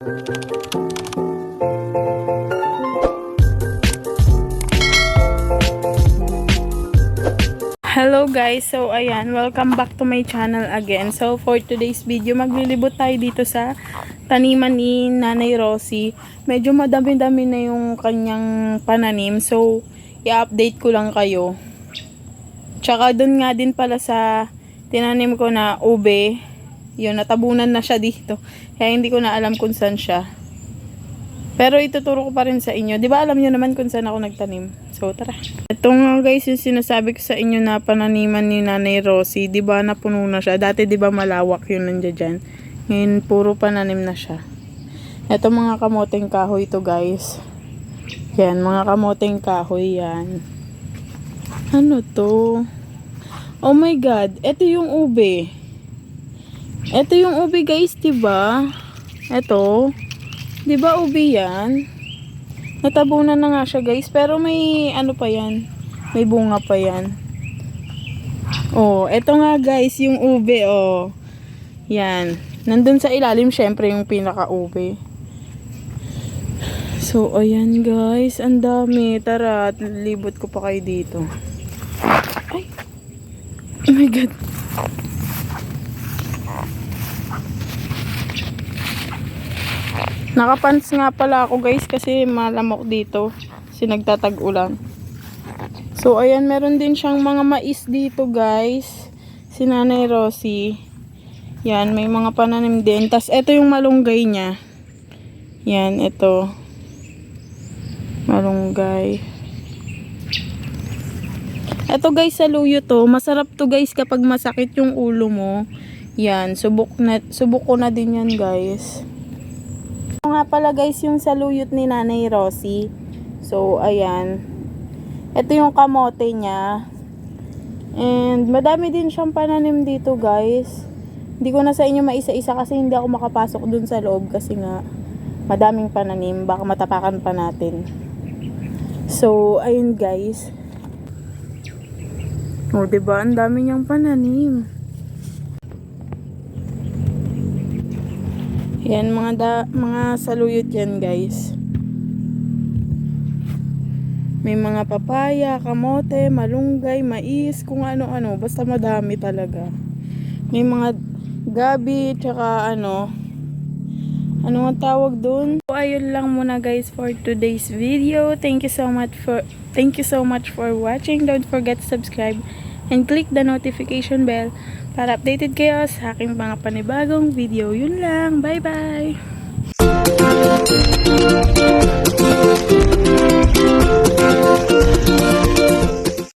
Hello guys, so ayan, welcome back to my channel again. So for today's video, maglilibot tayo dito sa taniman ni Nanay Rosie. Medyo madami-dami na yung kanyang pananim, so i-update ko lang kayo. Tsaka doon nga din pala sa tinanim ko na ube, yun, natabunan na siya dito. Kaya hindi ko na alam kung saan siya. Pero ituturo ko pa rin sa inyo. Di ba alam nyo naman kung saan ako nagtanim? So, tara. Ito nga guys, yung sinasabi ko sa inyo na pananiman ni Nanay Rosie. Di ba napuno na siya? Dati di ba malawak yun nandiyan dyan? Ngayon, puro pananim na siya. Ito mga kamoteng kahoy to guys. Yan, mga kamoteng kahoy yan. Ano to? Oh my God, ito yung ube. Ito yung ube guys, di ba? Ito. Di ba ube yan? Natabunan na nga siya guys, pero may ano pa yan. May bunga pa yan. Oh, eto nga guys, yung ube oh. Yan. Nandun sa ilalim syempre yung pinaka-ube. So, ayan guys, ang dami. Tara, libot ko pa kayo dito. Ay! Oh my God! Nakapants nga pala ako guys kasi malamok dito. Kasi nagtatag-ulan. So ayan, meron din siyang mga mais dito guys. Si Nanay Rosie. Yan, may mga pananim din. Tapos ito yung malunggay niya. Yan, ito. Malunggay. Ito guys, sa luyo to. Masarap to guys kapag masakit yung ulo mo. Yan, subok, na, subok ko na din yan guys. Ito nga pala guys yung saluyot ni Nanay Rosie. So, ayan. Ito yung kamote niya. And, madami din siyang pananim dito guys. Hindi ko na sa inyo maisa-isa kasi hindi ako makapasok dun sa loob kasi nga madaming pananim. Baka matapakan pa natin. So, ayun guys. O, oh, diba? Ang dami niyang pananim. Yan, mga, da, mga saluyot yan, guys. May mga papaya, kamote, malunggay, mais, kung ano-ano. Basta madami talaga. May mga gabi, tsaka ano, ano ang tawag dun? So, ayun lang muna guys for today's video. Thank you so much for thank you so much for watching. Don't forget to subscribe and click the notification bell para updated kayo sa aking mga panibagong video. Yun lang. Bye-bye!